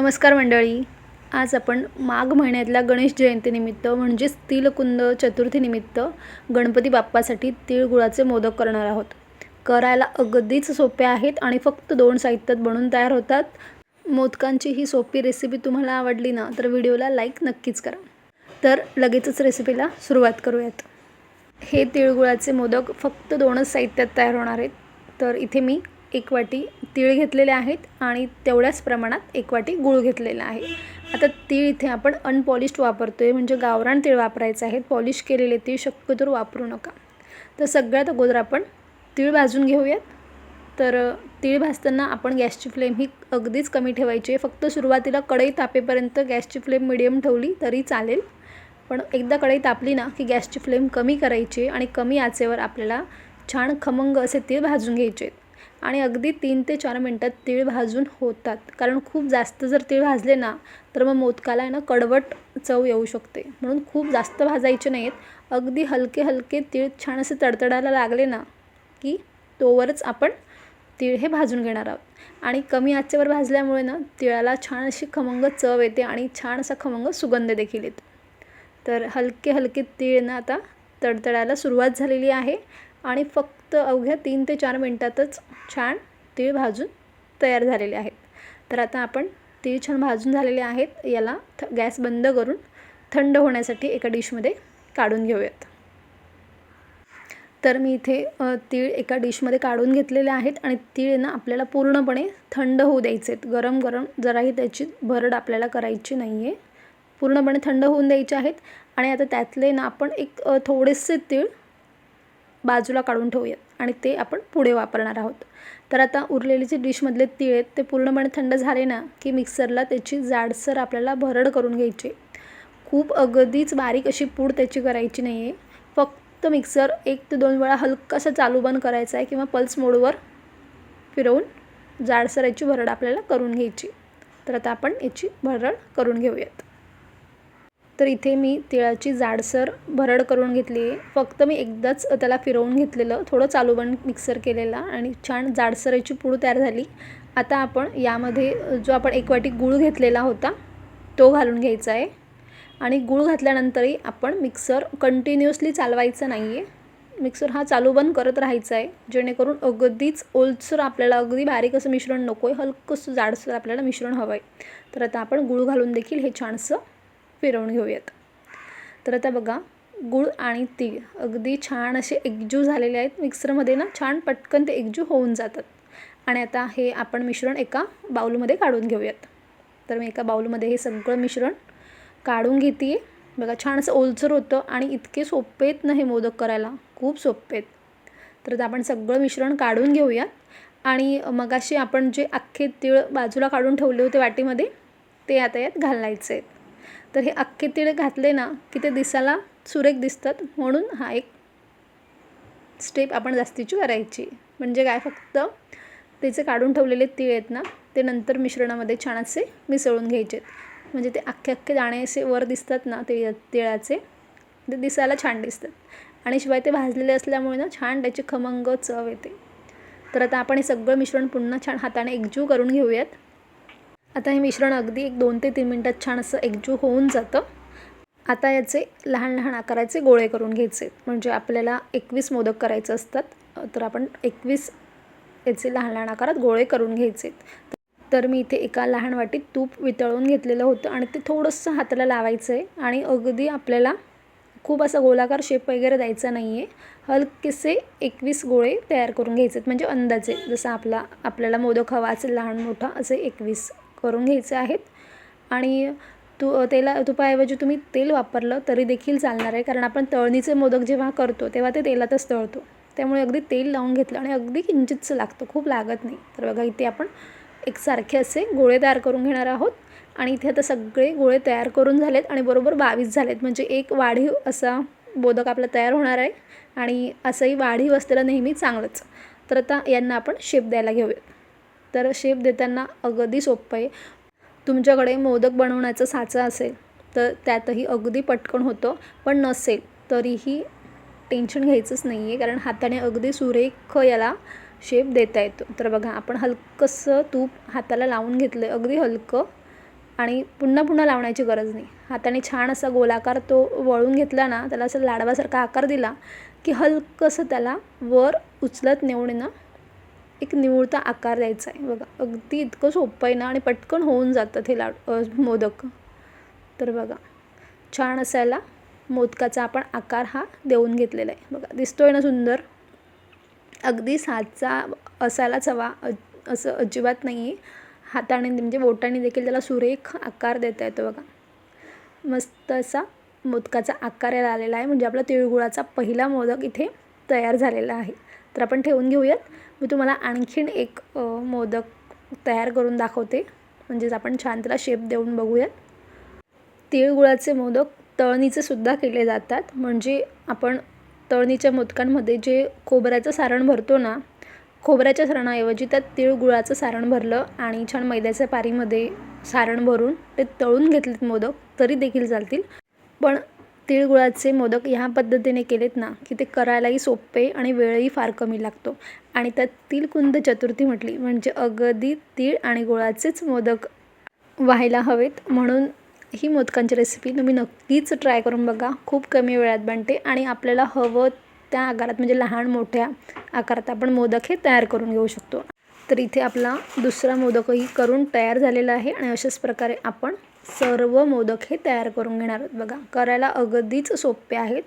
नमस्कार मंडळी. आज आपण माघ महिन्यातल्या गणेश जयंतीनिमित्त म्हणजेच तिलकुंद चतुर्थीनिमित्त गणपती बाप्पासाठी तिळगुळाचे मोदक करणार आहोत. करायला अगदीच सोपे आहेत आणि फक्त दोन साहित्यात बनून तयार होतात. मोदकांची ही सोपी रेसिपी तुम्हाला आवडली ना तर व्हिडिओला लाईक नक्कीच करा. तर लगेचच रेसिपीला सुरुवात करूयात. हे तिळगुळाचे मोदक फक्त दोनच साहित्यात तयार होणार आहेत. तर इथे मी एक वाटी तीळ घेतलेले आहेत आणि तेवढ्याच प्रमाणात एक वाटी गूळ घेतलेला आहे. आता तीळ इथे आपण अनपॉलिश्ड वापरतो आहे म्हणजे गावरान तीळ वापरायचं आहे. पॉलिश केलेले तीळ शक्यतोवर वापरू नका. तर सगळ्यात अगोदर आपण तीळ भाजून घेऊयात. तर तीळ भाजताना आपण गॅसची फ्लेम ही अगदीच कमी ठेवायची आहे. फक्त सुरुवातीला कढई तापेपर्यंत गॅसची फ्लेम मिडियम ठेवली तरी चालेल. पण एकदा कढई तापली ना की गॅसची फ्लेम कमी करायची आणि कमी आचेवर आपल्याला छान खमंग असे तीळ भाजून घ्यायचे आहेत. आणि अगदी तीन ते चार मिनटात तीळ भाजून होतात. कारण खूप जास्त जर तीळ भाजले ना तर मग मोदकाला आहे ना कडवट चव येऊ शकते. म्हणून खूप जास्त भाजायचे नाहीत. अगदी हलके हलके तीळ छान असे तडतडायला लागले ना की तोवरच आपण तीळ हे भाजून घेणार आहोत. आणि कमी आचेवर भाजल्यामुळे ना तिळाला छान अशी खमंग चव येते आणि छान असा खमंग सुगंध देखील येतो. तर हलके हलके तीळ ना आता तडतडायला सुरुवात झालेली आहे. आणि फक्त अवघ्या तीन ते चार मिनटातच छान तीळ भाजून तयार झालेले आहेत. तर आता आपण तीळ छान भाजून झालेले आहेत. याला थ गॅस बंद करून थंड होण्यासाठी एका डिशमध्ये काढून घेऊयात. तर मी इथे तीळ एका डिशमध्ये काढून घेतलेले आहेत आणि तीळ ना आपल्याला पूर्णपणे थंड होऊ द्यायचे आहेत. गरम गरम जराही त्याची भरड आपल्याला करायची नाही आहे पूर्णपणे थंड होऊन द्यायचे आहेत. आणि आता त्यातले ना आपण एक थोडेसे तीळ बाजूला काढून ठेवूयात आणि ते आपण पुढे वापरणार आहोत. तर आता उरलेले जे डिशमधले तीळ आहेत ते पूर्णपणे थंड झाले ना की मिक्सरला त्याची जाडसर आपल्याला भरड करून घ्यायची. खूप अगदीच बारीक अशी पूड त्याची करायची नाही आहे फक्त मिक्सर एक ते दोन वेळा हलकासा चालू बंद करायचा आहे किंवा पल्स मोडवर फिरवून जाडसर याची भरड आपल्याला करून घ्यायची. तर आता आपण याची भरड करून घेऊयात. तर इथे मी तिळाची जाडसर भरड करून घेतली आहे. फक्त मी एकदाच त्याला फिरवून घेतलेलं थोडं चालू बंद मिक्सर केलेला आणि छान जाडसर याची पूड तयार झाली. आता आपण यामध्ये जो आपण एक वाटी गूळ घेतलेला होता तो घालून घ्यायचा आहे. आणि गूळ घातल्यानंतरही आपण मिक्सर कंटिन्युअसली चालवायचं नाही आहे मिक्सर हा चालू बंद करत राहायचा आहे. जेणेकरून अगदीच ओलसर आपल्याला अगदी बारीक असं मिश्रण नको आहे हलकंसं जाडसर आपल्याला मिश्रण हवं आहे तर आता आपण गूळ घालून देखील हे छानसं फिरवून घेऊयात. तर आता बघा गूळ आणि तीळ अगदी छान असे एकजू झालेले आहेत. मिक्सरमध्ये ना छान पटकन ते एकजू होऊन जातात. आणि आता हे आपण मिश्रण एका बाऊलमध्ये काढून घेऊयात. तर मी एका बाऊलमध्ये हे सगळं मिश्रण काढून घेते आहे बघा छान असं ओलसर होतं आणि इतके सोपे आहेत ना हे मोदक करायला. खूप सोपे आहेत. तर आता आपण सगळं मिश्रण काढून घेऊयात. आणि मगाशी आपण जे अख्खे तीळ बाजूला काढून ठेवले होते वाटीमध्ये ते आता यात घालायचे आहेत. तर हे अख्खे तिळ घातले ना की ते दिसायला सुरेख दिसतात. म्हणून हा एक स्टेप आपण जास्तीची करायची. म्हणजे काय फक्त त्याचे काढून ठेवलेले तीळ आहेत ना ते नंतर मिश्रणामध्ये छान असे मिसळून घ्यायचे आहेत. म्हणजे ते अख्खे अख्खे दाणे असे वर दिसतात ना ते तिळाचे ते दिसायला छान दिसतात. आणि शिवाय ते भाजलेले असल्यामुळे ना छान त्याची खमंग चव येते. तर आता आपण हे सगळं मिश्रण पुन्हा छान हाताने एकजू करून घेऊयात. आता हे मिश्रण अगदी एक दोन ते तीन मिनटात छान असं एकजू होऊन जातं. आता याचे लहान लहान आकाराचे गोळे करून घ्यायचे. म्हणजे आपल्याला एकवीस मोदक करायचे असतात. तर आपण एकवीस याचे लहान लहान आकारात गोळे करून घ्यायचे. तर मी इथे एका लहान वाटीत तूप वितळून घेतलेलं होतं आणि ते थोडंसं हाताला लावायचं आहे आणि अगदी आपल्याला खूप असा गोलाकार शेप वगैरे द्यायचा नाही आहे हलकेसे एकवीस गोळे तयार करून घ्यायचे आहेत म्हणजे अंदाजे जसं आपला आपल्याला मोदक हवा असेल लहान मोठा असे एकवीस. करून घ्यायचे आहेत. आणि तू तेला तुपाऐवजी तुम्ही तेल वापरलं तरी देखील चालणार आहे. कारण आपण तळणीचे मोदक जेव्हा करतो तेव्हा ते तेलातच तळतो. त्यामुळे अगदी तेल लावून घेतलं आणि अगदी किंचितचं लागतं. खूप लागत नाही. तर बघा इथे आपण एकसारखे असे गोळे तयार करून घेणार आहोत. आणि इथे आता सगळे गोळे तयार करून झालेत आणि बरोबर बावीस झालेत. म्हणजे एक वाढीव असा मोदक आपला तयार होणार आहे. आणि असंही वाढीव असलेलं नेहमी चांगलंच. तर आता यांना आपण शेप द्यायला घेऊयात. तर शेप देताना अगदी सोपं आहे. तुमच्याकडे मोदक बनवण्याचा साचा असेल तर त्यातही अगदी पटकन होतं पण नसेल तरीही टेन्शन घ्यायचंच नाही आहे कारण हाताने अगदी सुरेख याला शेप देता येतो. तर बघा आपण हलकंसं तूप हाताला लावून घेतलं आहे अगदी हलकं आणि पुन्हा पुन्हा लावण्याची गरज नाही. हाताने छान असा गोलाकार तो वळून घेतला ना त्याला असं लाडवासारखा आकार दिला की हलकंसं त्याला वर उचलत नेऊन ना एक निवळता आकार द्यायचा आहे. बघा अगदी इतकं सोपं आहे ना आणि पटकन होऊन जातं हे लाड मोदक. तर बघा छान असायला मोदकाचा आपण आकार हा देऊन घेतलेला आहे. बघा दिसतोय ना सुंदर? अगदी साचा असायलाच हवा. असं अजिबात नाही आहे. हाताने म्हणजे बोटाने देखील त्याला सुरेख आकार देता येतो बघा. मस्त असा मोदकाचा आकार याला आलेला आहे. म्हणजे आपला तिळगुळाचा पहिला मोदक इथे तयार झालेला आहे. तर आपण ठेवून घेऊयात. मी तुम्हाला आणखीन एक मोदक तयार करून दाखवते. म्हणजेच आपण छान त्याला शेप देऊन बघूयात. तिळगुळाचे मोदक तळणीचे सुद्धा केले जातात. म्हणजे आपण तळणीच्या मोदकांमध्ये जे खोबऱ्याचं सारण भरतो ना खोबऱ्याच्या सारणाऐवजी त्यात तिळगुळाचं सारण भरलं आणि छान मैद्याच्या पारीमध्ये सारण भरून ते तळून घेतलेत मोदक तरी देखील चालतील. पण तिळगुळाचे मोदक ह्या पद्धतीने केलेत ना की ते करायलाही सोपे आणि वेळही फार कमी लागतो. आणि त्यात तिळकुंद चतुर्थी म्हटली म्हणजे अगदी तीळ आणि गुळाचेच मोदक व्हायला हवेत. म्हणून ही मोदकांची रेसिपी तुम्ही नक्कीच ट्राय करून बघा. खूप कमी वेळात बनते आणि आपल्याला हवं त्या आकारात म्हणजे लहान मोठ्या आकारात आपण मोदक हे तयार करून घेऊ शकतो. तर इथे आपला दुसरा मोदकही करून तयार झालेला आहे आणि अशाच प्रकारे आपण सर्व मोदक हे तयार करून घेणार आहोत. बघा करायला अगदीच सोपे आहेत.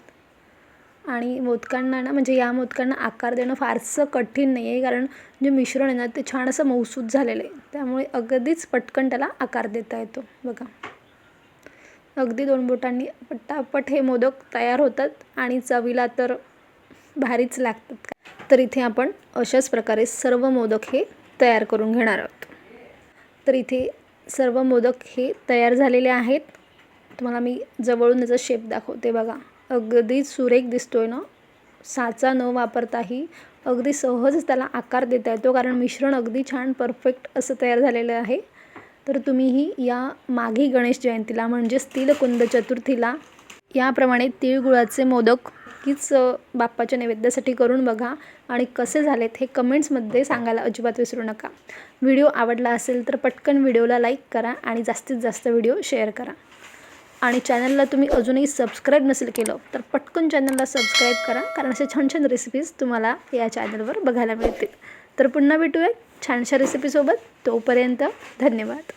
आणि मोदकांना ना म्हणजे या मोदकांना आकार देणं फारसं कठीण नाही आहे कारण जे मिश्रण आहे ना ते छान असं मौसूद झालेलं आहे. त्यामुळे अगदीच पटकन त्याला आकार देता येतो. बघा. अगदी दोन बोटांनी पटापट हे मोदक तयार होतात आणि चवीला तर भारीच लागतात. तर इथे आपण अशाच प्रकारे सर्व मोदक हे तयार करून घेणार आहोत. तर इथे सर्व मोदक हे तयार झालेले आहेत. तुम्हाला मी जवळून त्याचा शेप दाखवते बघा. अगदी सुरेख दिसतो आहे ना? साचा न वापरताही अगदी सहज त्याला आकार देता येतो कारण मिश्रण अगदी छान परफेक्ट असं तयार झालेलं आहे. तर तुम्हीही या माघी गणेश जयंतीला म्हणजेच तिलकुंद चतुर्थीला याप्रमाणे तिळगुळाचे मोदक नक्कीच बाप्पाच्या नैवेद्यासाठी करून बघा आणि कसे झालेत हे कमेंट्समध्ये सांगायला अजिबात विसरू नका. व्हिडिओ आवडला असेल तर पटकन व्हिडिओला लाईक करा आणि जास्तीत जास्त व्हिडिओ शेअर करा. आणि चॅनलला तुम्ही अजूनही सबस्क्राईब नसेल केलं तर पटकन चॅनलला सबस्क्राईब करा कारण असे छान छान रेसिपीज तुम्हाला या चॅनलवर बघायला मिळतील. तर पुन्हा भेटूया छानशा रेसिपीसोबत तोपर्यंत धन्यवाद.